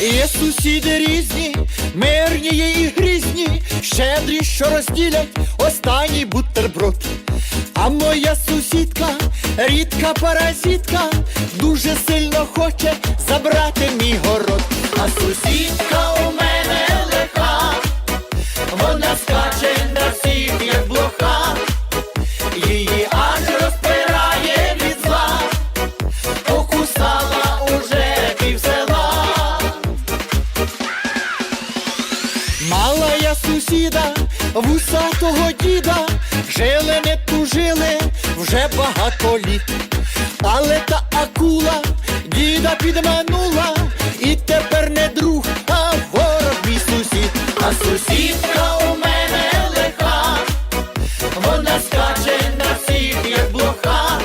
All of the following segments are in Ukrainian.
Є сусіди різні, мирні є і грізні, щедрі, що розділять останній бутерброд. А моя сусідка, рідка паразітка, дуже сильно хоче забрати мій город. Мала я сусіда, вусатого діда, жили не тужили вже багато літ. Але та акула діда підманула, і тепер не друг, а ворог мій сусід. А сусідка у мене лиха, вона скаче на всіх, як блоха,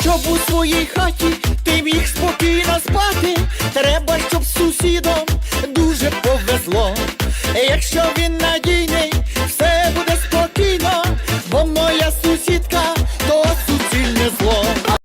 щоб у своїй хаті ти міг спокійно спати. Треба, щоб сусідом дуже повезло. Якщо він надійний, все буде спокійно, бо моя сусідка.